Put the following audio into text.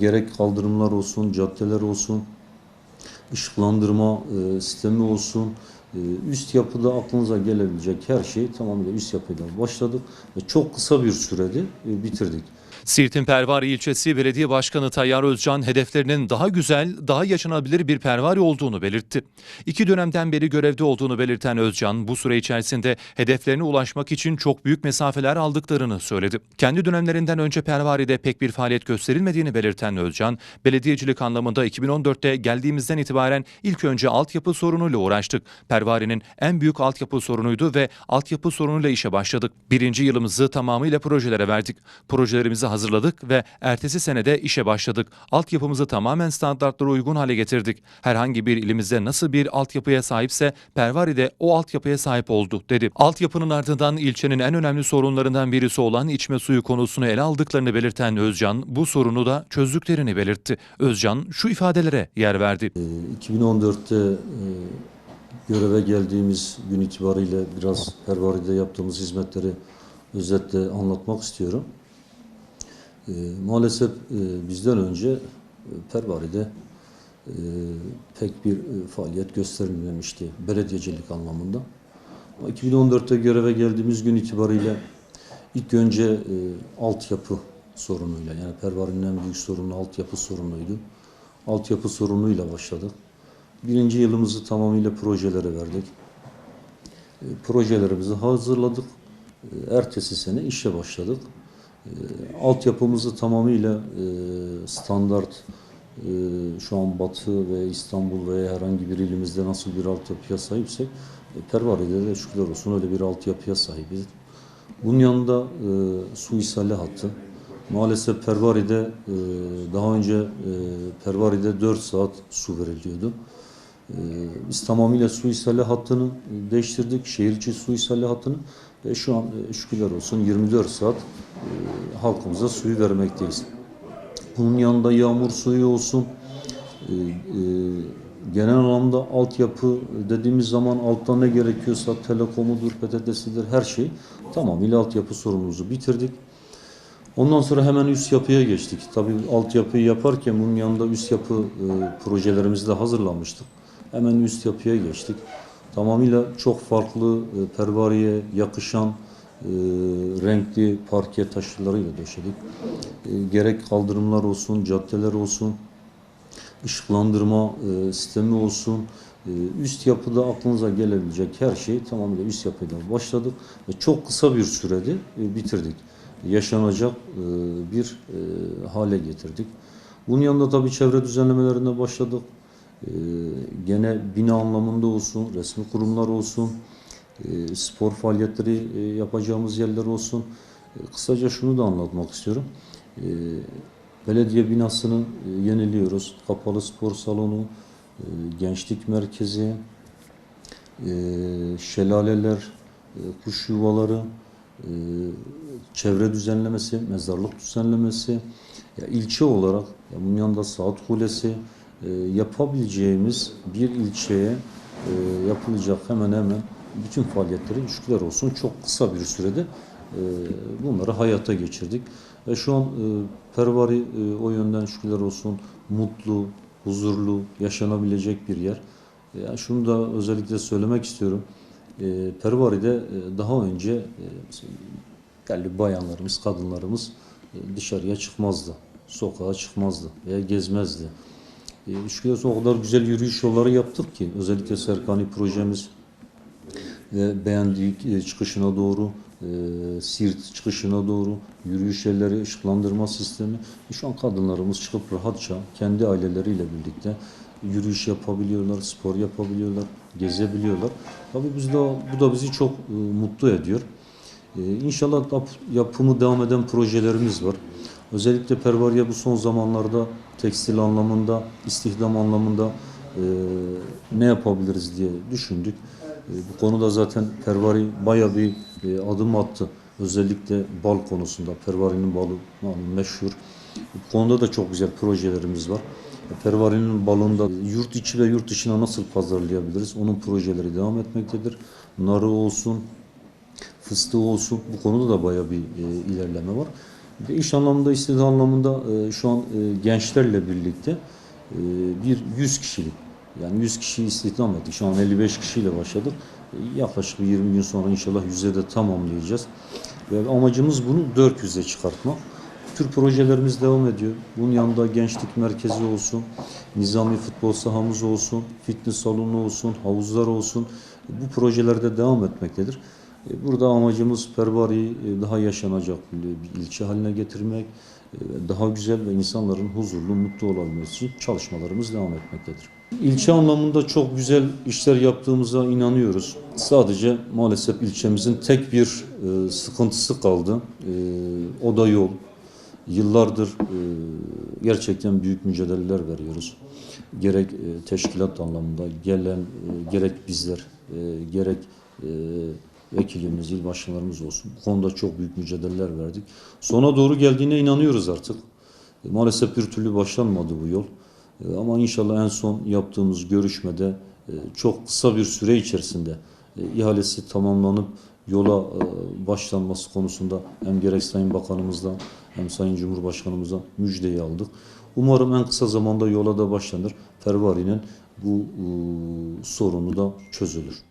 gerek kaldırımlar olsun, caddeler olsun, ışıklandırma e, sistemi olsun, e, üst yapıda aklınıza gelebilecek her şeyi tamamıyla üst yapıyla başladık ve çok kısa bir sürede e, bitirdik. Siirt'in Pervari ilçesi belediye başkanı Tayyar Özcan hedeflerinin daha güzel, daha yaşanabilir bir Pervari olduğunu belirtti. İki dönemden beri görevde olduğunu belirten Özcan bu süre içerisinde hedeflerine ulaşmak için çok büyük mesafeler aldıklarını söyledi. Kendi dönemlerinden önce Pervari'de pek bir faaliyet gösterilmediğini belirten Özcan, belediyecilik anlamında 2014'te geldiğimizden itibaren ilk önce altyapı sorunuyla uğraştık. Pervari'nin en büyük altyapı sorunuydu ve altyapı sorunuyla işe başladık. Birinci yılımızı tamamıyla projelere verdik. Projelerimizi hazırladık ve ertesi senede işe başladık. Altyapımızı tamamen standartlara uygun hale getirdik. Herhangi bir ilimizde nasıl bir altyapıya sahipse Pervari de o altyapıya sahip oldu dedi. Altyapının ardından ilçenin en önemli sorunlarından birisi olan içme suyu konusunu ele aldıklarını belirten Özcan bu sorunu da çözdüklerini belirtti. Özcan şu ifadelere yer verdi. 2014'te e, göreve geldiğimiz gün itibariyle biraz Pervari'de yaptığımız hizmetleri özetle anlatmak istiyorum. E, maalesef e, bizden önce e, Pervari'de e, pek bir e, faaliyet gösterilmemişti belediyecilik anlamında. Ama 2014'te göreve geldiğimiz gün itibariyle ilk önce e, altyapı sorunuyla yani Pervari'nin en büyük sorunu altyapı sorunuydu. Altyapı sorunuyla başladık. Birinci yılımızı tamamıyla projelere verdik. E, projelerimizi hazırladık. E, ertesi sene işe başladık. E, altyapımızı tamamıyla e, standart e, şu an Batı ve İstanbul veya herhangi bir ilimizde nasıl bir altyapıya sahipsek e, Pervari'de de şükürler olsun öyle bir altyapıya sahibiz. Bunun yanında e, su ishali hattı. Maalesef Pervari'de e, daha önce e, Pervari'de 4 saat su veriliyordu. E, biz tamamıyla su ishali hattını değiştirdik. Şehir içi su ishali hattını ve şu an e, şükürler olsun 24 saat e, halkımıza suyu vermekteyiz. Bunun yanında yağmur suyu olsun, e, e, genel anlamda altyapı dediğimiz zaman altta ne gerekiyorsa telekomudur, PTT'sidir her şey tamamıyla altyapı sorunumuzu bitirdik. Ondan sonra hemen üst yapıya geçtik. Tabii altyapıyı yaparken bunun yanında üst yapı e, projelerimizi de hazırlamıştık. Hemen üst yapıya geçtik. Tamamıyla çok farklı e, pervariye yakışan e, renkli parke taşlarıyla döşedik. E, gerek kaldırımlar olsun, caddeler olsun, ışıklandırma e, sistemi olsun, e, üst yapıda aklınıza gelebilecek her şeyi tamamıyla üst yapıyla başladık ve çok kısa bir sürede e, bitirdik. Yaşanacak e, bir e, hale getirdik. Bunun yanında tabii çevre düzenlemelerine başladık. E, gene bina anlamında olsun, resmi kurumlar olsun, e, spor faaliyetleri e, yapacağımız yerler olsun. E, kısaca şunu da anlatmak istiyorum. Belediye binasını yeniliyoruz. Kapalı spor salonu, gençlik merkezi, şelaleler, kuş yuvaları, çevre düzenlemesi, mezarlık düzenlemesi, ya ilçe olarak ya bunun yanında saat kulesi e, yapabileceğimiz bir ilçeye e, yapılacak hemen hemen bütün faaliyetleri şükürler olsun çok kısa bir sürede e, bunları hayata geçirdik. Ve şu an e, Pervari e, o yönden şükürler olsun mutlu, huzurlu, yaşanabilecek bir yer. E, Yani şunu da özellikle söylemek istiyorum. E, Pervari'de e, daha önce e, yerli bayanlarımız, kadınlarımız e, dışarıya çıkmazdı. Sokağa çıkmazdı veya gezmezdi. E, şükürler olsun o kadar güzel yürüyüş yolları yaptık ki özellikle Serkani projemiz ve beğendiği e, çıkışına doğru e, çıkışına doğru yürüyüş yerleri, ışıklandırma sistemi. E, şu an kadınlarımız çıkıp rahatça kendi aileleriyle birlikte yürüyüş yapabiliyorlar, spor yapabiliyorlar, gezebiliyorlar. Tabii biz de, bu da bizi çok e, mutlu ediyor. E, inşallah yapımı devam eden projelerimiz var. Özellikle Pervariye bu son zamanlarda tekstil anlamında, istihdam anlamında e, ne yapabiliriz diye düşündük. E, bu konuda zaten Pervari baya bir e, adım attı. Özellikle bal konusunda. Pervari'nin balı malum meşhur. Bu konuda da çok güzel projelerimiz var. E, Pervari'nin balında yurt içi ve yurt dışına nasıl pazarlayabiliriz? Onun projeleri devam etmektedir. Narı olsun, fıstığı olsun bu konuda da baya bir e, ilerleme var. Bir iş anlamında, istihdam anlamında e, şu an e, gençlerle birlikte e, bir 100 kişilik yani 100 kişiyi istihdam ettik. Şu an 55 kişiyle başladık. Yaklaşık bir 20 gün sonra inşallah 100'e de tamamlayacağız. Ve amacımız bunu 400'e çıkartmak. Tür projelerimiz devam ediyor. Bunun yanında gençlik merkezi olsun, nizami futbol sahamız olsun, fitness salonu olsun, havuzlar olsun. Bu projelerde devam etmektedir. E, Burada amacımız Pervari'yi e, daha yaşanacak bir ilçe haline getirmek, e, daha güzel ve insanların huzurlu, mutlu olabilmesi için çalışmalarımız devam etmektedir. İlçe anlamında çok güzel işler yaptığımıza inanıyoruz. Sadece maalesef ilçemizin tek bir sıkıntısı kaldı. O da yol. Yıllardır gerçekten büyük mücadeleler veriyoruz. Gerek teşkilat anlamında, gelen gerek bizler, gerek vekilimiz, il başkanlarımız olsun. Bu konuda çok büyük mücadeleler verdik. Sona doğru geldiğine inanıyoruz artık. E, Maalesef bir türlü başlanmadı bu yol. E, Ama inşallah en son yaptığımız görüşmede e, çok kısa bir süre içerisinde ihalesi tamamlanıp yola başlanması konusunda hem gerek Sayın Bakanımızdan hem Sayın Cumhurbaşkanımızdan müjdeyi aldık. Umarım en kısa zamanda yola da başlanır. Fervari'nin bu sorunu da çözülür.